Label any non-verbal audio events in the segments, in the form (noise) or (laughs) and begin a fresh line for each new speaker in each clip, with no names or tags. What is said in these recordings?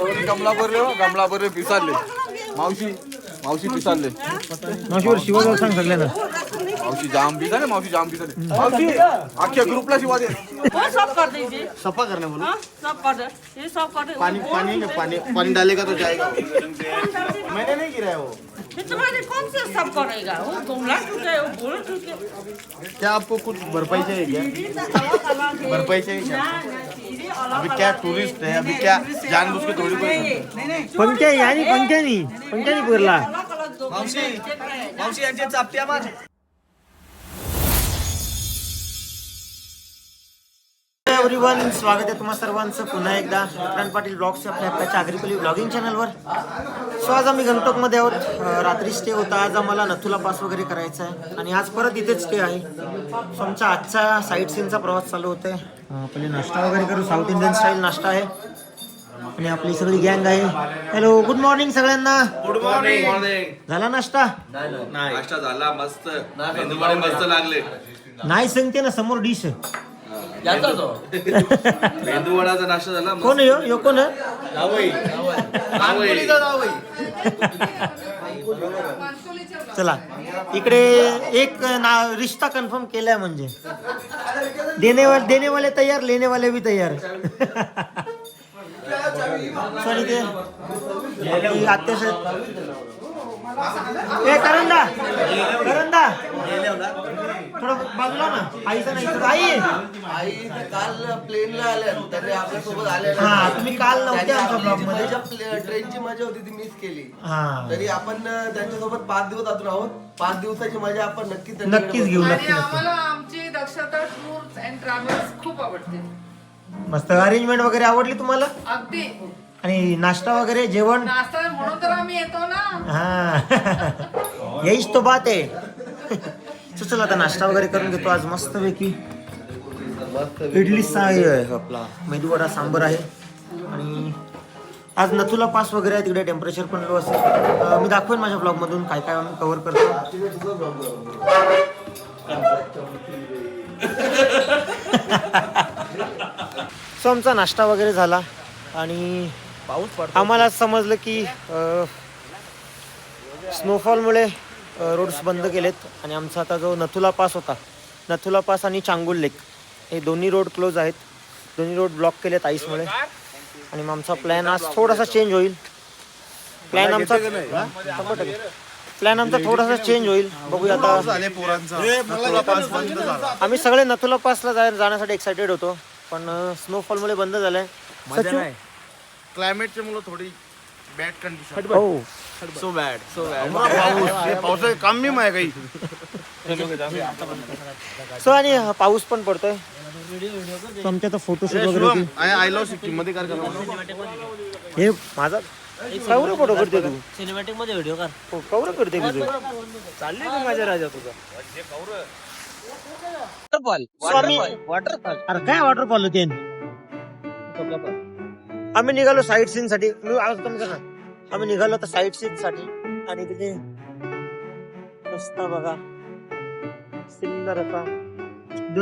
हो, पिसारले मावशी मावशी पिसारले
मावशीवर शिवाजाला सांग सगळ्यांना.
मावशी जाम पिसाले मावशी जाम पिसाले. मावशी अख्ख्या ग्रुपला शिवा दे.
वो सब कर दीजिए
सफा करने बोलो.
हाँ सब कर दे. ये सब कर दे.
पानी पानी पानी पानी डालेगा तो जाएगा मैंने नहीं गिराया वो
ये तुम्हारे कौन से सब करेगा वो बोल
क्या आपको कुछ भरपाई चाहिए क्या भरपाई चाहिए क्या अभी क्या टूरिस्ट है अभी क्या जानबूझ के थोड़ी कोई
पंक्या यानी पंक्यानी पंक्यानी पुरला
अलग अलग दो मावशी यांचे चापट्या
एव्हरीवन स्वागत आहे तुम्हा सर्वांचं. पुन्हा एकदा विक्रांत पाटील ब्लॉग्सच्या आपल्या हक्काच्या आग्रिपली ब्लॉगिंग चॅनलवर सो आज आम्ही गंगटोकमध्ये आहोत. रात्री स्टे होता. आज आम्हाला नथुला पास वगैरे करायचा आहे. आणि आज परत इथेच स्टे आहे. सो आमचा आजचा साईट सीनचा प्रवास चालू होतोय. अं, पहिले नाश्ता वगैरे करू. साऊथ इंडियन स्टाईल नाश्ता आहे. आणि आपली सगळी गँग आहे. हॅलो गुड मॉर्निंग सगळ्यांना.
गुड मॉर्निंग
झाला नाश्ता?
नाश्ता झाला मस्त. मस्त लागले.
नाही सांगते ना समोर डिश
मेंदूवडाचा नाश्ता झाला मस्त.
कोण आहे ह्यो? ह्यो कोण आहे? चला. इकडे एक ना रिश्ता कन्फर्म केलाय म्हणजे. देने वाले देने वाले तयार लेने वाले भी तयार. (laughs) सॉरी ते आपली अत्याशा ए करंदा करंदा थोडं बाजूला ना. आईचं नाही. आई.
आई काल प्लेनला आल्या. तरी आपल्यासोबत आल्या
हा तुम्ही काल नव्हते आमच्या ब्लॉगमध्ये.
ट्रेनची मजा होती ती मिस केली.
हा.
तरी आपण त्यांच्यासोबत पाच दिवस अजून आहोत. पाच दिवसाची मजा आपण नक्की
नक्कीच घेऊ
आणि
नक्की नक्की
आम्हाला आमची दक्षता टूर्स अँड ट्रॅव्हल्स खूप आवडते.
मस्त. अरेंजमेंट वगैरे आवडली तुम्हाला?
अगदी.
आणि नाश्ता वगैरे जेवण?
नाश्ता म्हणून तर आम्ही येतो ना.
हा. यहीच तो बात आहे. चला आता नाश्ता वगैरे करून घेतो आज मस्त पैकी इडली आहे आपला. मेदूवडा सांबर आहे. आणि आज नथुला पास वगैरे आहे तिकडे टेम्परेचर पण लो असेल. मी दाखवेन माझ्या ब्लॉग मधून काय काय आम्ही कव्हर करतो. (laughs) सो आमचा नाश्ता वगैरे झाला. आणि आम्हाला समजलं की स्नोफॉलमुळे रोड्स बंद केलेत आणि आमचा आता जो नथुला पास होता नथुला पास आणि चांगुल लेक हे दोन्ही रोड क्लोज आहेत. दोन्ही रोड ब्लॉक केलेत आईसमुळे. आणि मग आमचा प्लॅन आज थोडासा चेंज होईल. प्लॅन आमचा प्लॅन आमचा थोडासा चेंज होईल. बघूया आता.
झाले पोरांचा नथुला पास बंद झाला
आम्ही सगळे नथुला पासला जाण्यासाठी एक्साइटेड होतो. पण स्नोफॉलमुळे बंद झालंय. सचिव
क्लायमेटचे मुलं थोडी बॅड कंडिशन
हो.
सो बॅड सो बॅड पाऊस पावसाचं काम नाही माय काही. (laughs)
सो आणि पाऊस पण पडतोय. So आमच्या आता फोटोशूट वगैरे होती.
आय आय लव्ह सिक्कीममध्ये काय करणार
हे माझा कवरं फोटो करते तू?
सिनेमॅटिकमध्ये व्हिडिओ कर.
हो, कवरं करते तुझं
चालले तू माझ्या राजा तुझा? वॉटरफॉल वॉटरफॉल
अरे काय वॉटरफॉल होते आम्ही निघालो साईट सीन साठी. मी आवाज म्हणजे कमी आम्ही निघालो तर साईट सीन साठी. आणि तिथे रस्ता बघा. सुंदर असा.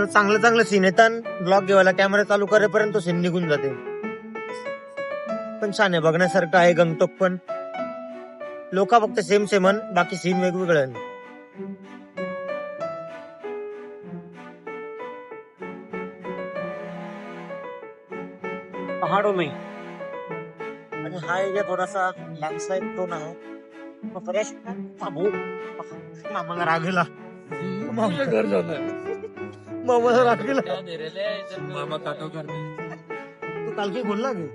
चांगलं चांगलं सीन येतात ब्लॉग घेवायला कॅमेरा चालू करेपर्यंत तो सीन निघून जाते. पण छान आहे बघण्यासारखं आहे गंगटोक पण. लोक फक्त सेम सेमन बाकी सीन वेगवेगळं आहे पहाड़ों में. हा एरिया थोडासा लँडस्लाइड टोन आहे. फ्रेश भाऊ मामाला रागेला मामाला घर मामाला रागेला
मामा काटो कर
तू काल काही बोलला की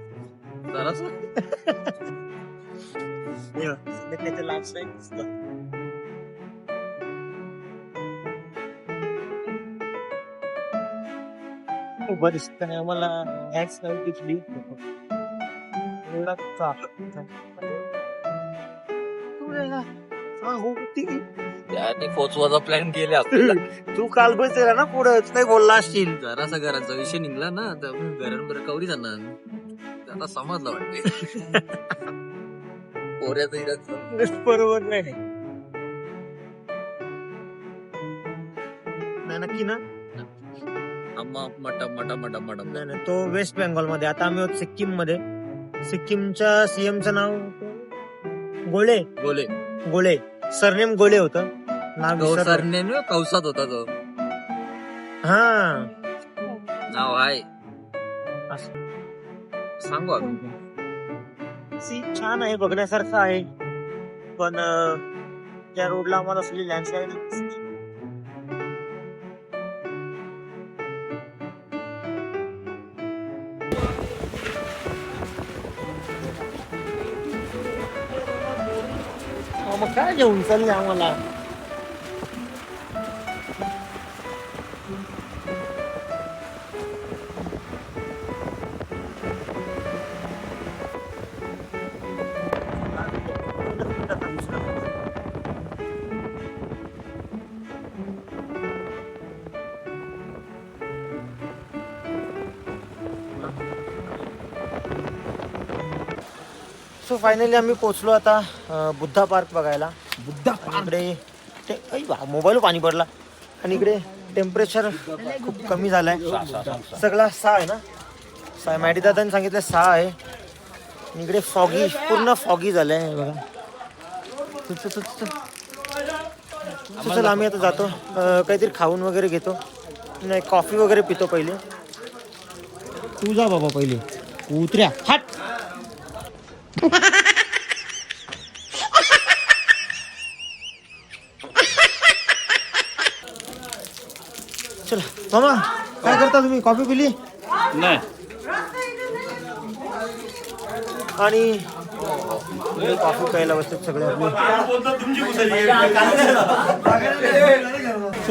हे बघ, सध्या त्याचं लँडस्लाइड दिसतं. उभं दिसत नाही आम्हाला. ह्याच नाही दिसली
त्याने पोचवाचा प्लॅन केले
तू काल बसलेला ना पुढं नाही बोलला असशील
जरासा घराचा विषय निघला ना तर घरांबर कवरी जाणार आता समजलं वाटते पोऱ्याचं
बरोबर नाही नाही, नक्की ना
अम्मा मटा मटा मटा मटा
नाही नाही तो वेस्ट बेंगॉलमध्ये आता आम्ही आहोत सिक्कीममध्ये सिक्कीमच्या सीएमचं नाव? गोळे?
बोले
गोळे. सरनेम गोळे होतं. नाव विसरलो.
सरने कौसात होता तो.
हा.
नाव आहे
असं.
सांगू आपण
सीन छान आहे बघण्यासारखं आहे. पण अं, त्या रोडला आम्हाला असली लँडस्लाईड मग काय घेऊन चालले आम्हाला सो फायनली आम्ही पोहोचलो आता अं, बुद्धा पार्क बघायला. बुद्धा इकडे मोबाईल पाणी पडला आणि इकडे टेम्परेचर खूप कमी झालंय. सगळा सहा आहे ना? सहा मॅडी दादांनी सांगितलं सहा आहे. आणि इकडे फॉगी पूर्ण फॉगी झालंय. हे बघा. चल, चल, चल, चल. चल, चल आम्ही आता जातो. अं, काहीतरी खाऊन वगैरे घेतो. नाही कॉफी वगैरे पितो पहिले. तू जा बाबा पहिले. उतऱ्या. हट. चला मामा काय करता तुम्ही? कॉफी पिली?
नाही.
आणि कॉफी प्यायला बसतात सगळे आपले.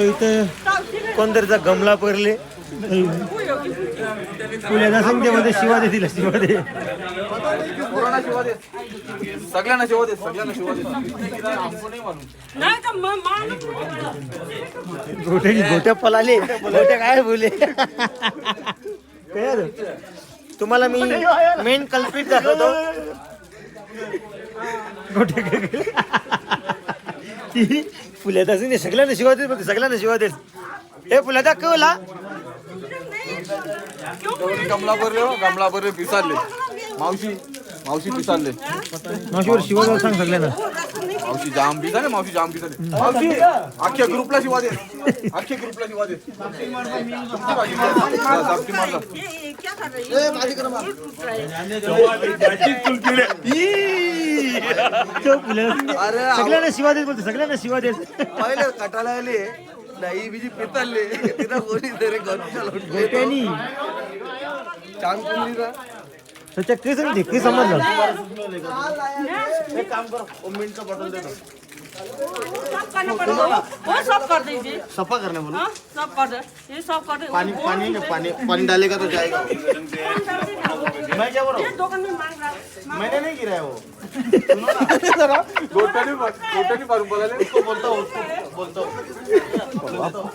इथे कोणतरीचा गमला पडले पुण्याच्या संख्येमध्ये शिवा देतील शिवा दे.
पोरांना शिवा दे. सगळ्यांना शिवा दे सगळ्यांना शिवा दे. नहीं
नाही
गोट्या पलाले. गोट्या काय बोले? तुम्हाला मी मेन कल्पित दाखवतो. गोट्या काय केलं? ती फुल्या दासून सगळ्यांना शिवा देत सगळ्यांना शिवा देत हे फुल्या दाखवला
गमला भरले हो गमला भरले पिसारले मावशी. मावशी पिसारले
मावशीवर शिवा द्यायला सांग सगळ्यांना.
मावशी जाम पिसाले मावशी जाम पिसाले मावशी अख्ख्या ग्रुपला शिवा दे. अख्ख्या ग्रुपला शिवा दे. जापटी मारला
फुल्या सगळ्यांना शिवा देत बोलते सगळ्यांना शिवा देत.
पहिले कटाला आले नाही बिजी पिताले. तिथं कोणी तरी लोटले
गोट्यानी.
चांग कुंडलीचा
त्याच्या केस नाही ते समजलं
सब करना पड़ेगा वो वो सब कर दीजिए
सफा करने बोलो
हाँ सब कर दे. ये सब कर दे.
पानी पानी क्या? पानी पानी डालेगा तो जाएगा. मैं क्या बोल रहा
ये दुकान में मांग रहा है
हूँ मैंने नहीं गिराया वो.
गोट्याने गोट्याने मारून बोलाले
उसको बोलता हूँ. उसको बोलता हूँ.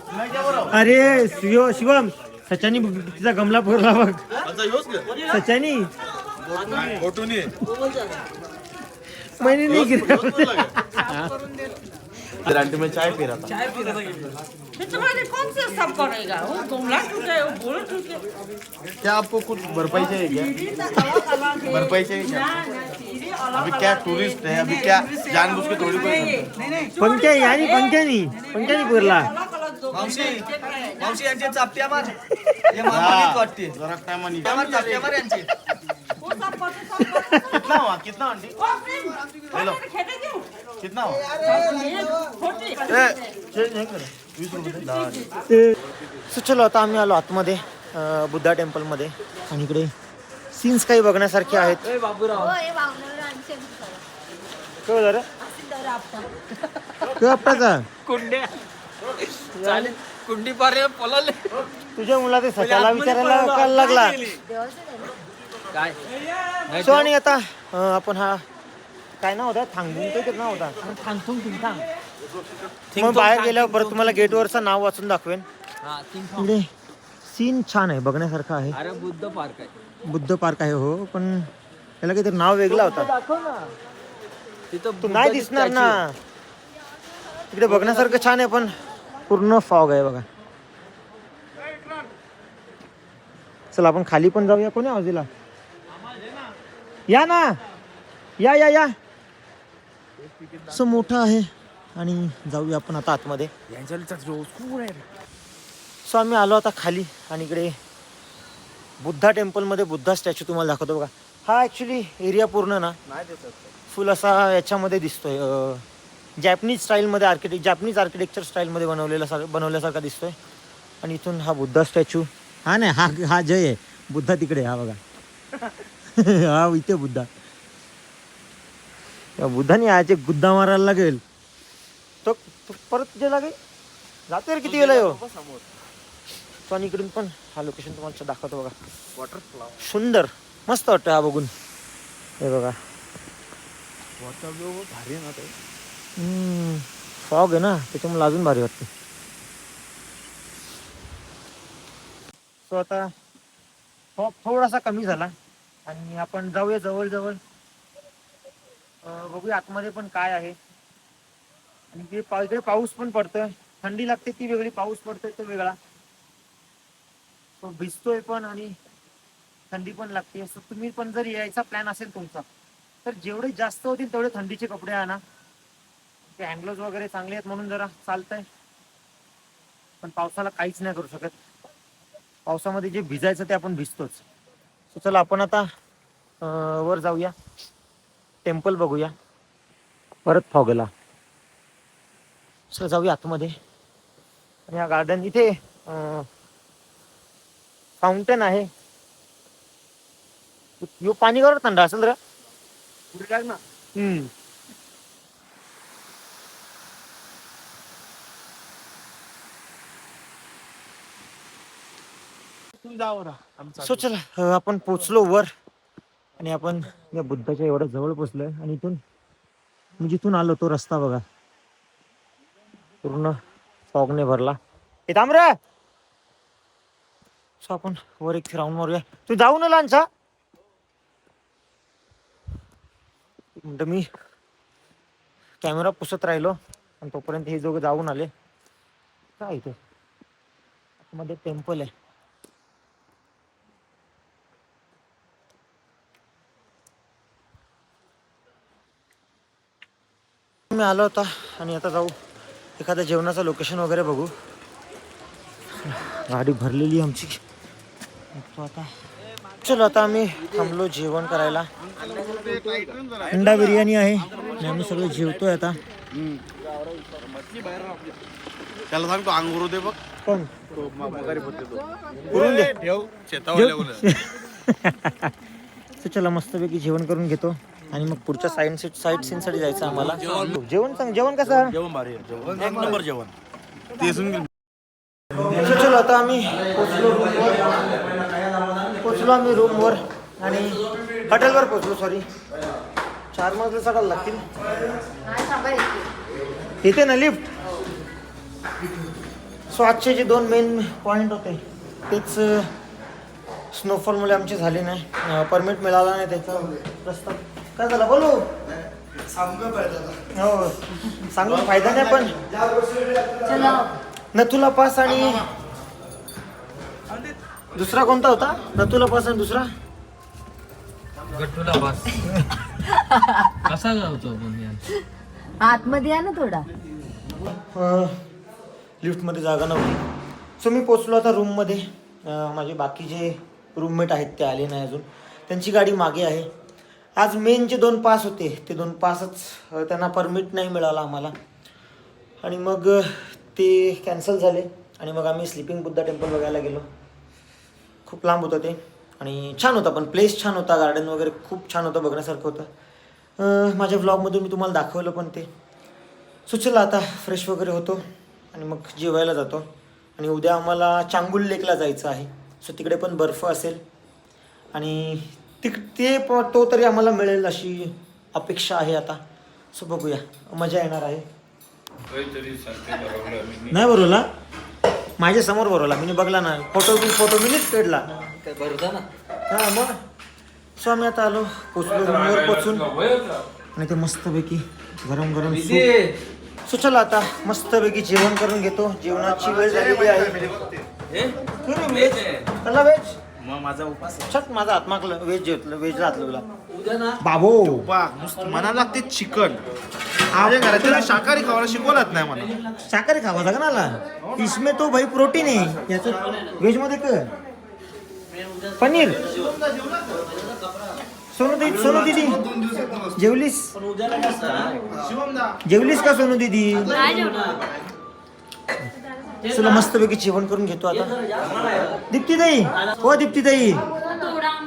(laughs) मैं क्या बोल रहा हूँ?
अरे शिव शिवम सच्यानी तिचा गमला पुरला बघ
अच्छा नहीं है
मैंने नहीं गिरा
आंटी में चाय पी रहा था।
ये तुम्हारे कौन से सब करेगा? वो गोमला टूटे वो बोल टूटे
क्या आपको कुछ भरपाई चाहिए क्या? भरपाई चाहिए क्या? अभी क्या टूरिस्ट है? अभी क्या जानबूझ के थोड़ी कोई
पंख्या यानी पंख्यानी पंख्यानी पुरला।
मावशी यांची चापट्या मार हे.
हाँ, जरा टाइम नहीं
चापट्या मार यांची.
सब करते सब करते
कितना हुआ? कितना आंटी? हेलो
खेते क्यों?
कितना हुआ?
ये छोटी
सो चलो आता आम्ही आलो आतमध्ये अं, बुद्धा टेम्पलमध्ये. आणि इकडे सीन्स काही बघण्यासारखे आहेत. आपटाचा
कुंड्या. चालेल. कुंडी पारे पळाले.
तुझ्या मुला ते सच्याला विचारायला कळायला लागला.
काय?
सो आणि आता अं, आपण हा काय नाव होता? थांबून काही नाव होता? थांबून थिंगथांग मग बाहेर गेल्यावर परत तुम्हाला गेटवरचं नाव वाचून दाखवेन.
हा
इकडे सीन छान आहे बघण्यासारखं आहे.
अरे बुद्ध पार्क आहे.
बुद्ध पार्क आहे हो पण त्याला काहीतरी नाव वेगळा होता.
तिथं
तू नाही दिसणार ना. इकडे बघण्यासारखं छान आहे पण पूर्ण फॉग आहे बघा. चला आपण खाली पण जाऊया. कोणी आवाज दिला? या ना. या या या. असं मोठं आहे. आणि जाऊया आपण आता आतमध्ये. सो आम्ही आलो आता खाली. आणि इकडे बुद्धा टेम्पलमध्ये बुद्धा स्टॅच्यू तुम्हाला दाखवतो बघा. हा ॲक्च्युली एरिया पूर्ण ना. फुल असा याच्यामध्ये दिसतोय जॅपनीज स्टाईलमध्ये आर्किटेक्ट जॅपनीज आर्किटेक्चर स्टाईलमध्ये बनवलेला सार बनवल्यासारखा दिसतोय. आणि इथून हा बुद्धा स्टॅच्यू. हा नाही हा हा जय आहे. बुद्धा तिकडे आहे, हा बघा. (laughs) हा इथे बुद्धा. बुद्धाने याचे गुद्दा मारायला लागेल. तो परत जे लागेल. जाते रे किती वेळा येऊ तो आणि इकडून पण हा लोकेशन तुम्हाला दाखवतो बघा.
वॉटर
सुंदर. मस्त वाटतं हा बघून. हे बघा.
वॉटर भारी आहे ना ते.
फॉग आहे ना त्याच्यामुळे अजून भारी वाटते. सो आता फॉग थोडासा कमी झाला. आणि आपण जाऊया जवळ जवळ बघूया आतमध्ये पण काय आहे. आणि ते पाहिजे इकडे पाऊस पण पडतोय. थंडी लागते ती वेगळी पाऊस पडतोय तो वेगळा. तो भिजतोय पण आणि थंडी पण लागते. तुम्ही पण जर यायचा प्लॅन असेल तुमचा तर जेवढे जास्त होतील तेवढे थंडीचे कपडे आणा. ते अँग्लोज वगैरे चांगले आहेत म्हणून जरा चालतंय. पण पावसाला काहीच नाही करू शकत. पावसामध्ये जे भिजायचं ते आपण भिजतोच. So चला आपण आता वर जाऊया. टेम्पल बघूया. परत फॉगला. सो जाऊया आतमध्ये. आणि हा गार्डन इथे फाउंटेन आहे. यो पाणी कर थंड असेल
ना
हम्म
तू जाऊ ना आमचा
सो चला अं, आपण पोचलो वर आणि आपण या बुद्धाच्या एवढ्या जवळ पोचलोय आणि इथून मी जिथून आलो तो रस्ता बघा. पूर्ण फॉगने भरला. हे थांब रे. सो आपण वर एक राऊंड मारूया. तू जाऊ ना लांचा म्हणतो मी कॅमेरा पुसत राहिलो आणि तोपर्यंत हे दोघं जाऊन आले. काय इथे? मध्ये टेम्पल आहे. मी आलो होता आणि आता जाऊ. एखाद्या जेवणाचं लोकेशन वगैरे बघू. गाडी भरलेली आमची. तो आता. चलो आता आम्ही थांबलो जेवण करायला. अंडा बिर्याणी आहे. आणि आम्ही सगळे जेवतोय आता.
त्याला सांगतो अंगुरू दे बघ. तो
करून दे. (laughs) चला मस्तपैकी जेवण करून घेतो. आणि मग पुढच्या साईड सीट साईड सीन साठी जायचं आम्हाला. जेवण. सांग जेवण कसं
जेवण भारी आहे. जेवण. एक नंबर जेवण. ते सुन
So, चलो आता आम्ही पोचलो. रूमवर पोचलो आम्ही रूमवर आणि हॉटेलवर पोचलो सॉरी चार मजले चढायला लागतील. इथे ना लिफ्ट सो आजचे जे दोन मेन पॉईंट होते तेच स्नोफॉलमुळे आमचे झाले नाही. परमिट मिळाला नाही त्याचा रस्ता. काय झाला? बोलू. हो सांगून फायदा नाही पण. नथुला पास आणि दुसरा कोणता होता? नथुला पास आणि दुसरा?
गट्टूला बस कसा आपण यार?
आतमध्ये या ना थोडा.
लिफ्टमध्ये जागा नव्हती. सो मी पोचलो आता रूममध्ये. माझे बाकी जे रूममेट आहेत ते आले नाही अजून. त्यांची गाडी मागे आहे. आज मेन जे दोन पास होते ते दोन पासच त्यांना परमिट नाही मिळाला आम्हाला. आणि मग ते कॅन्सल झाले. आणि मग आम्ही स्लिपिंग बुद्धा टेम्पल बघायला गेलो. खूप लांब होतं ते. आणि छान होता पण प्लेस छान होता. गार्डन वगैरे खूप छान होतं बघण्यासारखं होतं. माझ्या व्लॉगमधून मी तुम्हाला दाखवलं पण ते. सो चला आता फ्रेश वगैरे होतो आणि मग जेवायला जातो. आणि उद्या आम्हाला चांगुल लेकला जायचं आहे. सो तिकडे पण बर्फ असेल. आणि तिक ते प- तो तरी आम्हाला मिळेल अशी अपेक्षा आहे आता. सो बघूया. मजा येणार आहे. नाही बरोला? माझ्यासमोर बरोला. मी बघला ना. फोटो फोटो मीच काढला.
काय भरता ना?
हा मग. सो आम्ही आता आलो. पोचलो रूमवर पोचून. आणि ते मस्तपैकी गरम गरम सो चला आता मस्तपैकी जेवण करून घेतो. जेवणाची वेळ झालेली आहे.
मग माझा उपास
छट माझा आत्माकलं व्हेज जेवतलं व्हेज राहतलं तुला बाबो
उपा नुसतं मनाला लागते चिकन. माझ्या घरात शाकाहारी खावायला शिकवलंच नाही मला.
शाकाहारी खावा का नाला इसमें तो भाई प्रोटीन आहे. याचं व्हेजमध्ये कर. पनीर. सोनू दीदी सोनू दीदी. जेवलीस? जेवलीस का सोनू दीदी? तुला मस्तपैकी जेवण करून घेतो आता. दीप्तीताई हो दीप्तीताई.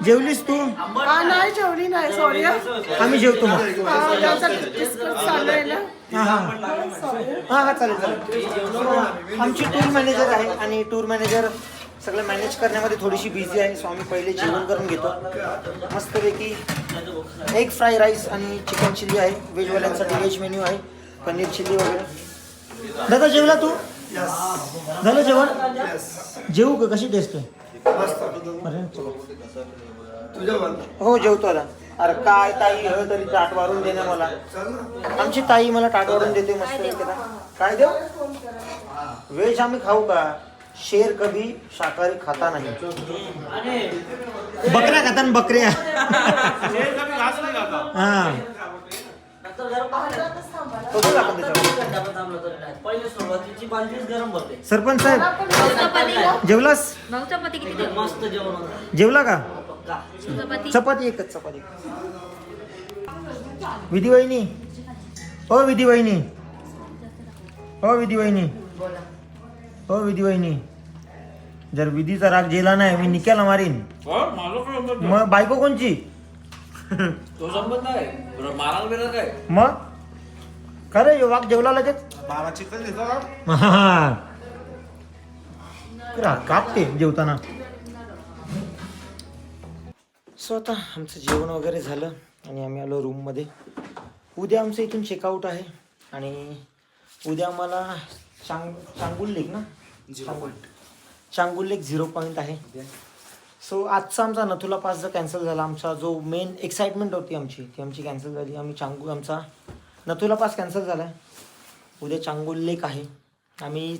जेवलीस तू?
नाही जेवली नाही सॉरी
आम्ही जेवतो मग. हा हा हा. हा चालेल चालेल. आमची टूर मॅनेजर आहे आणि टूर मॅनेजर सगळं मॅनेज करण्यामध्ये थोडीशी बिझी आहे. सो आम्ही पहिले जेवण करून घेतो. मस्तपैकी एग फ्राय राईस आणि चिकन चिल्ली आहे. व्हेजवाल्यांसाठी व्हेज मेन्यू आहे. पनीर चिल्ली वगैरे. दादा जेवला तू? झालं जेवण? जेवू का? कशी टेस्ट आहे? चला. हो जेवतो आता. अरे काय ताई हं तरी ताट वाढून देणे मला. आमची ताई मला ताट वाढून देते मस्त त्याला. काय देऊ? व्हेज आम्ही खाऊ का? शेर कभी शाकाहारी खाता नाही. बकऱ्या खाता ना बकऱ्या? हा. तो त्याच्यावर. सरपंच साहेब जेवलास?
किती?
जेवला का?
चपाती?
चपाती एकच चपाती विधी वहिनी हो विधी वहिनी हो विधी वहिनी हो विधी वहिनी जर विधीचा राग जेला नाही मी निक्याला मारीन. मग बायको कोणची?
तो संबंध आहे. मारायला बिरायला काय?
मग? खरं यो वाघ जेवला लगेच?
बाबा चिकन देतो
हा. करा, कापते जेवताना. सो आता आमचं जेवण वगैरे झालं आणि आम्ही आलो रूममध्ये उद्या आमचं इथून चेकआउट आहे आणि उद्या आम्हाला चांग चांगुल लेक ना? Changu Changu lake zero point आहे. सो आजचा आमचा नथुला पास जर कॅन्सल झाला. आमचा जो मेन एक्साइटमेंट होती आमची ती आमची कॅन्सल झाली. आम्ही चांगू आमचा नथुला पास कॅन्सल झाला आहे उद्या चांगुल लेक आहे. आम्ही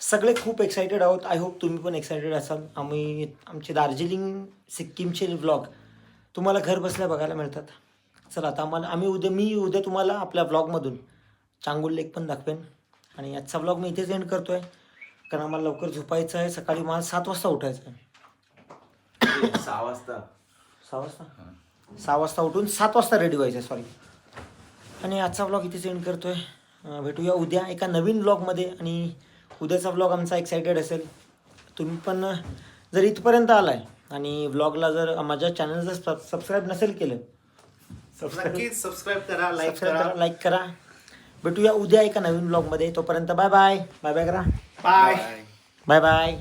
सगळे खूप एक्सायटेड आहोत. आय होप तुम्ही पण एक्सायटेड असाल. आम्ही आमचे दार्जिलिंग सिक्कीमचे व्लॉग तुम्हाला घर बसल्या बघायला मिळतात. चला आता आम्हाला आम्ही उद्या मी उद्या तुम्हाला आपल्या व्लॉगमधून चांगुल लेक पण दाखवेन. आणि आजचा व्लॉग मी इथेच एंड करतो आहे कारण आम्हाला लवकर झोपायचं आहे. सकाळी मला सात वाजता उठायचं आहे.
सहा वाजता.
सहा वाजता? सहा वाजता उठून सात वाजता रेडी व्हायचं आहे सॉरी आणि आजचा व्लॉग इथेच एंड करतो आहे भेटूया उद्या एका नवीन व्लॉगमध्ये आणि उद्याचा व्लॉग आमचा एक्सायटेड असेल. तुम्ही पण जर इथपर्यंत आलाय आणि व्लॉगला जर माझ्या चॅनल जर सबस्क्राईब नसेल केलं
नक्कीच सबस्क्राईब करा लाईक
करा. लाईक करा. भेटूया उद्या एका नवीन व्लॉगमध्ये तोपर्यंत बाय बाय बाय बाय करा.
Bye
bye bye